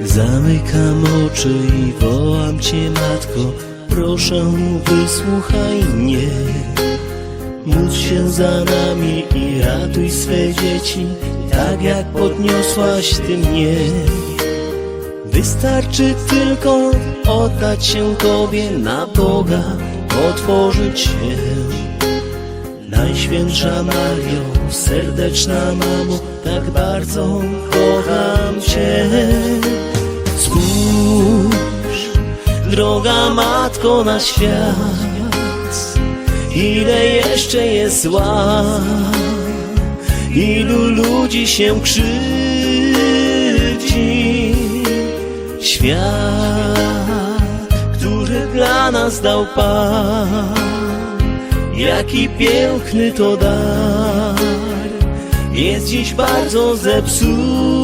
Zamykam oczy i wołam Cię, Matko, proszę wysłuchaj mnie. Módl się za nami i ratuj swe dzieci, tak jak podniosłaś Ty mnie. Wystarczy tylko oddać się Tobie na Boga, otworzyć się. Najświętsza Mario, serdeczna mamo, tak bardzo kocham Cię. Droga matko na świat, ile jeszcze jest zła, ilu ludzi się krzywdzi. Świat, który dla nas dał Pan, jaki piękny to dar, jest dziś bardzo zepsuty.